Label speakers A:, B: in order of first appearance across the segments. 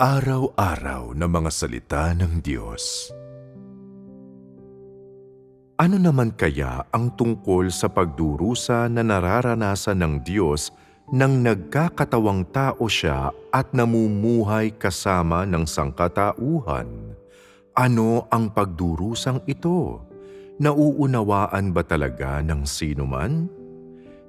A: Araw-araw na mga salita ng Diyos. Ano naman kaya ang tungkol sa pagdurusa na nararanasan ng Diyos nang nagkakatawang tao siya at namumuhay kasama ng sangkatauhan? Ano ang pagdurusang ito? Nauunawaan ba talaga ng sino man?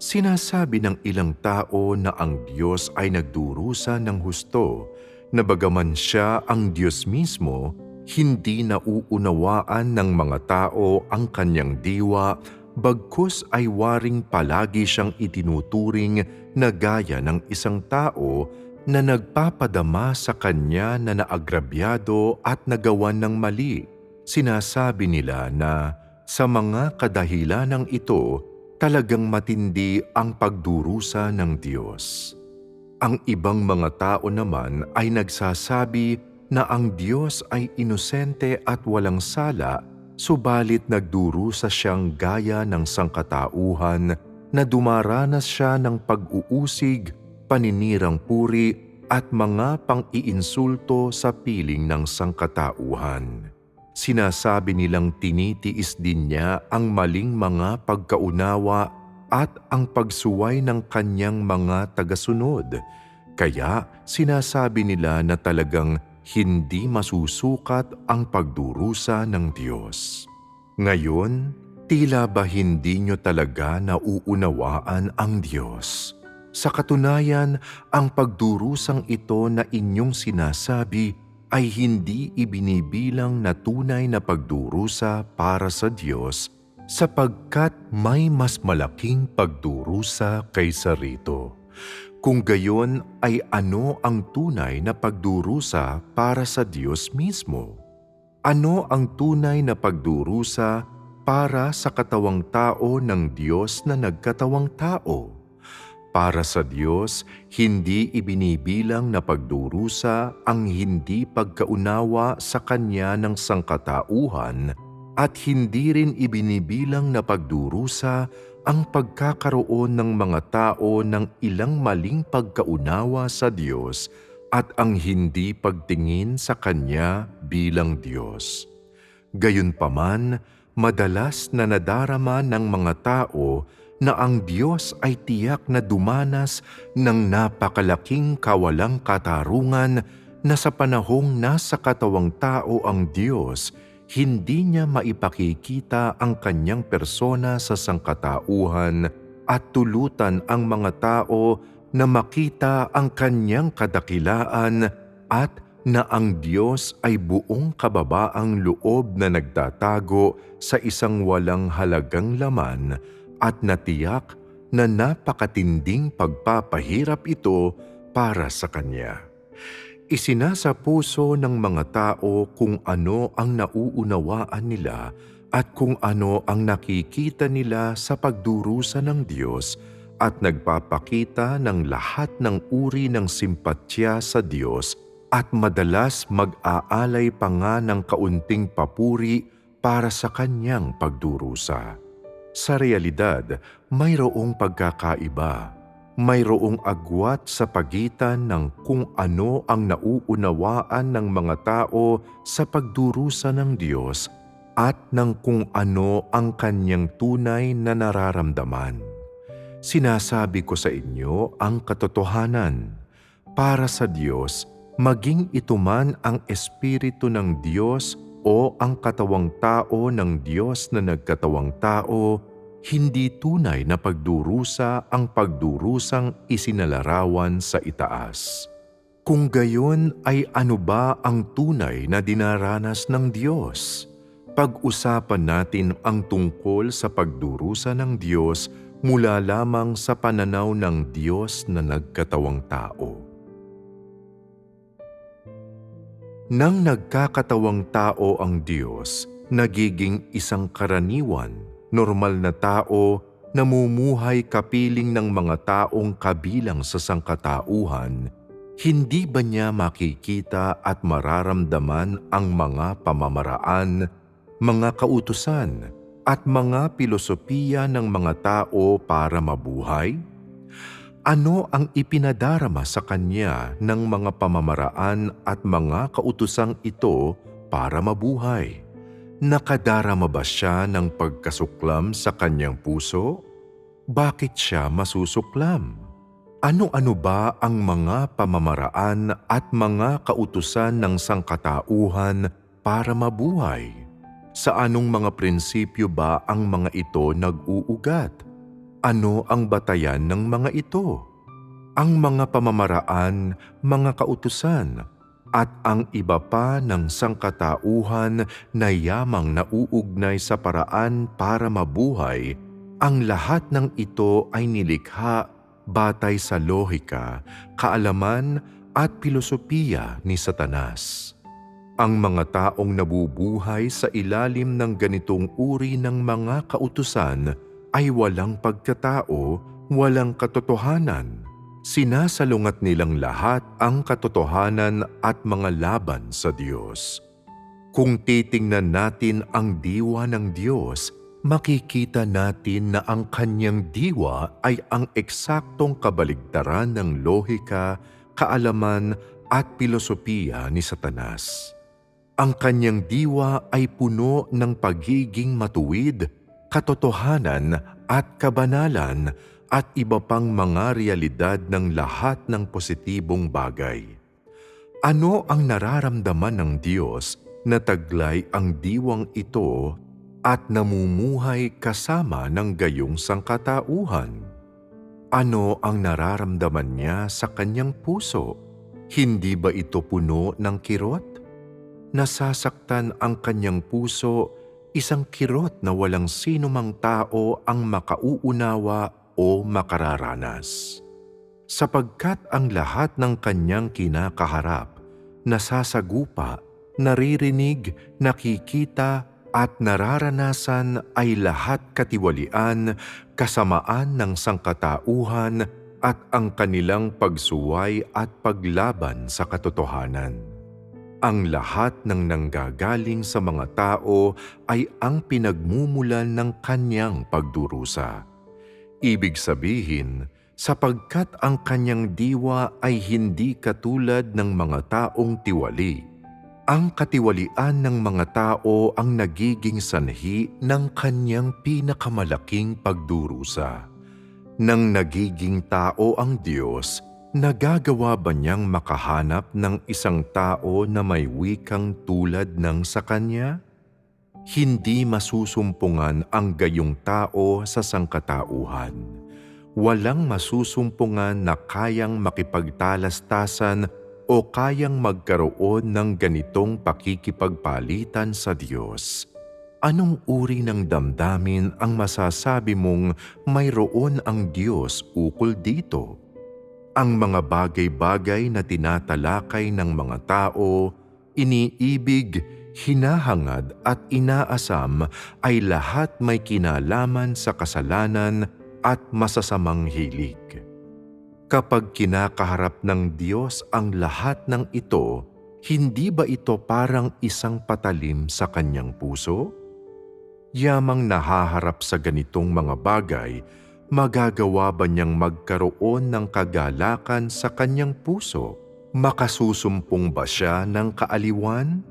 A: Sinasabi ng ilang tao na ang Diyos ay nagdurusa ng husto, na bagaman siya ang Diyos mismo, hindi nauunawaan ng mga tao ang kanyang diwa, bagkus ay waring palagi siyang itinuturing na gaya ng isang tao na nagpapadama sa kanya na naagrabyado at nagawan ng mali. Sinasabi nila na sa mga kadahilanang ito, talagang matindi ang pagdurusa ng Diyos. Ang ibang mga tao naman ay nagsasabi na ang Diyos ay inosente at walang sala, subalit nagdurusa siyang gaya ng sangkatauhan na dumaranas siya ng pag-uusig, paninirang puri at mga pang-iinsulto sa piling ng sangkatauhan. Sinasabi nilang tinitiis din niya ang maling mga pagkaunawa at ang pagsuway ng kanyang mga tagasunod. Kaya sinasabi nila na talagang hindi masusukat ang pagdurusa ng Diyos. Ngayon, tila ba hindi nyo talaga nauunawaan ang Diyos? Sa katunayan, ang pagdurusang ito na inyong sinasabi ay hindi ibinibilang na tunay na pagdurusa para sa Diyos sapagkat may mas malaking pagdurusa kaysa rito. Kung gayon ay ano ang tunay na pagdurusa para sa Diyos mismo? Ano ang tunay na pagdurusa para sa katawang tao ng Diyos na nagkatawang tao? Para sa Diyos, hindi ibinibilang na pagdurusa ang hindi pagkaunawa sa Kanya ng sangkatauhan at hindi rin ibinibilang na pagdurusa ang pagkakaroon ng mga tao ng ilang maling pagkaunawa sa Diyos at ang hindi pagtingin sa Kanya bilang Diyos. Gayunpaman, madalas na nadarama ng mga tao na ang Diyos ay tiyak na dumanas ng napakalaking kawalang katarungan na sa panahong nasa katawang tao ang Diyos, hindi niya maipakikita ang kanyang persona sa sangkatauhan at tulutan ang mga tao na makita ang kanyang kadakilaan at na ang Diyos ay buong kababaang loob na nagtatago sa isang walang halagang laman at natiyak na napakatinding pagpapahirap ito para sa Kanya. Isinasa puso ng mga tao kung ano ang nauunawaan nila at kung ano ang nakikita nila sa pagdurusa ng Diyos at nagpapakita ng lahat ng uri ng simpatya sa Diyos at madalas mag-aalay pa nga ng kaunting papuri para sa kanyang pagdurusa. Sa realidad, mayroong pagkakaiba. Mayroong agwat sa pagitan ng kung ano ang nauunawaan ng mga tao sa pagdurusa ng Diyos at ng kung ano ang kanyang tunay na nararamdaman. Sinasabi ko sa inyo ang katotohanan. Para sa Diyos, maging ito man ang Espiritu ng Diyos o ang katawang tao ng Diyos na nagkatawang tao, hindi tunay na pagdurusa ang pagdurusang isinalarawan sa itaas. Kung gayon ay ano ba ang tunay na dinaranas ng Diyos? Pag-usapan natin ang tungkol sa pagdurusa ng Diyos mula lamang sa pananaw ng Diyos na nagkatawang tao. Nang nagkakatawang tao ang Diyos, nagiging isang karaniwan, normal na tao, namumuhay kapiling ng mga taong kabilang sa sangkatauhan, hindi ba niya makikita at mararamdaman ang mga pamamaraan, mga kautusan, at mga pilosopiya ng mga tao para mabuhay? Ano ang ipinadarama sa kanya ng mga pamamaraan at mga kautusang ito para mabuhay? Nakadarama ba siya ng pagkasuklam sa kanyang puso? Bakit siya masusuklam? Ano-ano ba ang mga pamamaraan at mga kautusan ng sangkatauhan para mabuhay? Sa anong mga prinsipyo ba ang mga ito nag-uugat? Ano ang batayan ng mga ito? Ang mga pamamaraan, mga kautusan, at ang iba pa ng sangkatauhan na yamang nauugnay sa paraan para mabuhay, ang lahat ng ito ay nilikha batay sa lohika, kaalaman at pilosopiya ni Satanas. Ang mga taong nabubuhay sa ilalim ng ganitong uri ng mga kautusan ay walang pagkatao, walang katotohanan. Sinasalungat nilang lahat ang katotohanan at mga laban sa Diyos. Kung titingnan natin ang diwa ng Diyos, makikita natin na ang kanyang diwa ay ang eksaktong kabaligtaran ng lohika, kaalaman at pilosopiya ni Satanas. Ang kanyang diwa ay puno ng pagiging matuwid, katotohanan at kabanalan at iba pang mga realidad ng lahat ng positibong bagay. Ano ang nararamdaman ng Diyos na taglay ang diwang ito at namumuhay kasama ng gayong sangkatauhan? Ano ang nararamdaman niya sa kanyang puso? Hindi ba ito puno ng kirot? Nasasaktan ang kanyang puso, isang kirot na walang sino mang tao ang makauunawa o makararanas. Sapagkat ang lahat ng kanyang kinakaharap, nasasagupa, naririnig, nakikita at nararanasan ay lahat katiwalian, kasamaan ng sangkatauhan at ang kanilang pagsuway at paglaban sa katotohanan. Ang lahat ng nanggagaling sa mga tao ay ang pinagmumulan ng kanyang pagdurusa. Ibig sabihin, sapagkat ang kanyang diwa ay hindi katulad ng mga taong tiwali, ang katiwalian ng mga tao ang nagiging sanhi ng kanyang pinakamalaking pagdurusa. Nang nagiging tao ang Diyos, nagagawa ba niyang makahanap ng isang tao na may wikang tulad ng sa Kanya? Hindi masusumpungan ang gayong tao sa sangkatauhan. Walang masusumpungan na kayang makipagtalastasan o kayang magkaroon ng ganitong pakikipagpalitan sa Diyos. Anong uri ng damdamin ang masasabi mong mayroon ang Diyos ukol dito? Ang mga bagay-bagay na tinatalakay ng mga tao, iniibig, hinahangad at inaasam ay lahat may kinalaman sa kasalanan at masasamang hilig. Kapag kinakaharap ng Diyos ang lahat ng ito, hindi ba ito parang isang patalim sa kanyang puso? Yamang nahaharap sa ganitong mga bagay, magagawa ba niyang magkaroon ng kagalakan sa kanyang puso? Makasusumpong ba siya ng kaaliwan?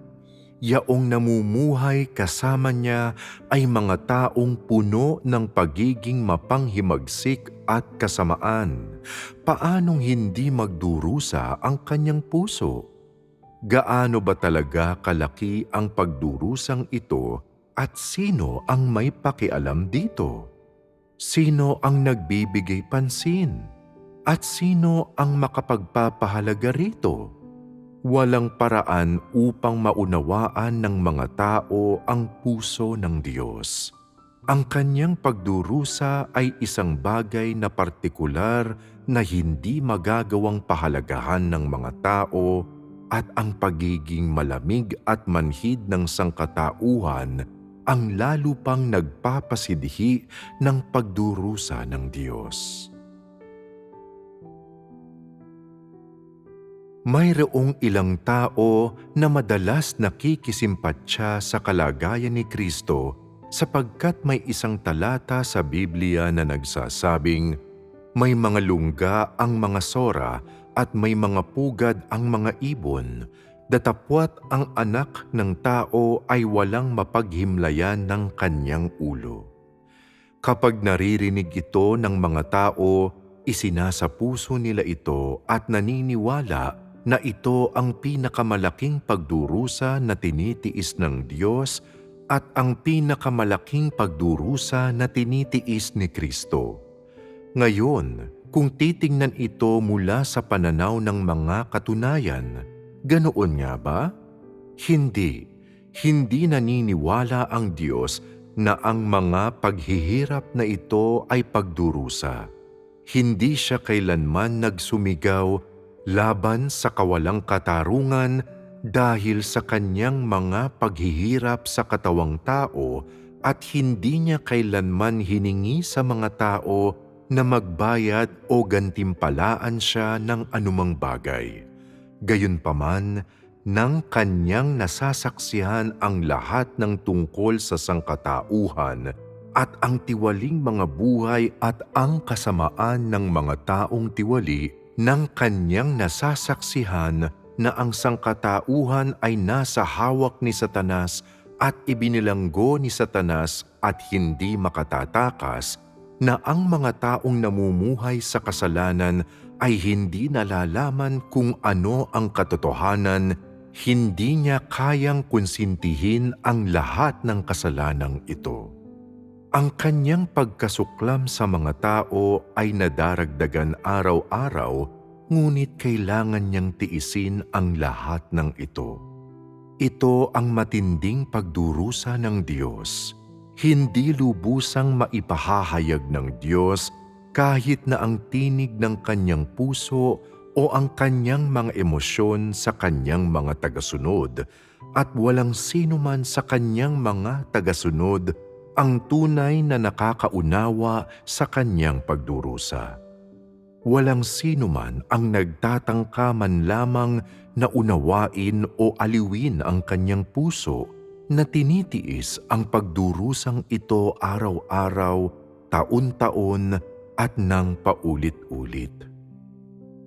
A: Yaong namumuhay kasama niya ay mga taong puno ng pagiging mapanghimagsik at kasamaan. Paanong hindi magdurusa ang kanyang puso? Gaano ba talaga kalaki ang pagdurusang ito at sino ang may pakialam dito? Sino ang nagbibigay pansin? At sino ang makapagpapahalaga rito? Walang paraan upang maunawaan ng mga tao ang puso ng Diyos. Ang kanyang pagdurusa ay isang bagay na partikular na hindi magagawang pahalagahan ng mga tao at ang pagiging malamig at manhid ng sangkatauhan ang lalo pang nagpapasidhi ng pagdurusa ng Diyos. Mayroong ilang tao na madalas nakikisimpatya sa kalagayan ni Kristo sapagkat may isang talata sa Biblia na nagsasabing, May mga lungga ang mga sora at may mga pugad ang mga ibon, datapwat ang anak ng tao ay walang mapaghimlayan ng kanyang ulo. Kapag naririnig ito ng mga tao, isinasa puso nila ito at naniniwala na ito ang pinakamalaking pagdurusa na tinitiis ng Diyos at ang pinakamalaking pagdurusa na tinitiis ni Kristo. Ngayon, kung titingnan ito mula sa pananaw ng mga katunayan, ganoon nga ba? Hindi. Hindi naniniwala ang Diyos na ang mga paghihirap na ito ay pagdurusa. Hindi siya kailanman nagsumigaw laban sa kawalang katarungan dahil sa kanyang mga paghihirap sa katawang tao at hindi niya kailanman hiningi sa mga tao na magbayad o gantimpalaan siya ng anumang bagay. Gayunpaman, nang kanyang nasasaksihan ang lahat ng tungkol sa sangkatauhan at ang tiwaling mga buhay at ang kasamaan ng mga taong tiwali ng kanyang nasasaksihan na ang sangkatauhan ay nasa hawak ni Satanas at ibinilanggo ni Satanas at hindi makatatakas na ang mga taong namumuhay sa kasalanan ay hindi nalalaman kung ano ang katotohanan, hindi niya kayang konsintihin ang lahat ng kasalanang ito. Ang kanyang pagkasuklam sa mga tao ay nadaragdagan araw-araw, ngunit kailangan niyang tiisin ang lahat ng ito. Ito ang matinding pagdurusa ng Diyos. Hindi lubusang maipahahayag ng Diyos kahit na ang tinig ng kanyang puso o ang kanyang mga emosyon sa kanyang mga tagasunod at walang sino man sa kanyang mga tagasunod ang tunay na nakakaunawa sa kanyang pagdurusa. Walang sino man ang nagtatangka man lamang na unawain o aliwin ang kanyang puso na tinitiis ang pagdurusang ito araw-araw, taon-taon at nang paulit-ulit.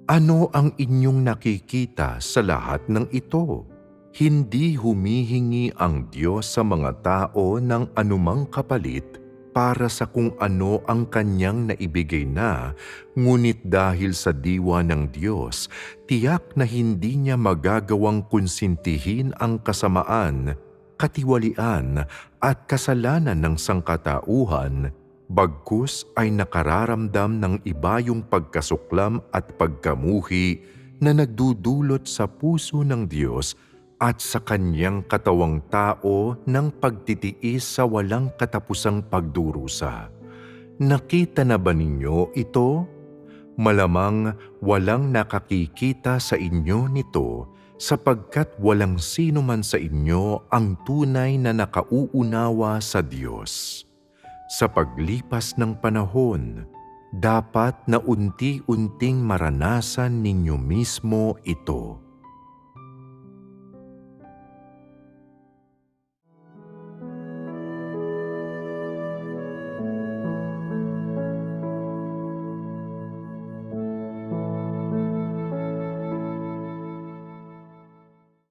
A: Ano ang inyong nakikita sa lahat ng ito? Hindi humihingi ang Diyos sa mga tao ng anumang kapalit para sa kung ano ang kanyang naibigay na, ngunit dahil sa diwa ng Diyos, tiyak na hindi niya magagawang konsintihin ang kasamaan, katiwalian at kasalanan ng sangkatauhan, bagkus ay nakararamdam ng iba yung pagkasuklam at pagkamuhi na nagdudulot sa puso ng Diyos at sa kanyang katawang tao ng pagtitiis sa walang katapusang pagdurusa. Nakita na ba ninyo ito? Malamang walang nakakikita sa inyo nito sapagkat walang sino man sa inyo ang tunay na nakauunawa sa Diyos. Sa paglipas ng panahon, dapat na unti-unting maranasan ninyo mismo ito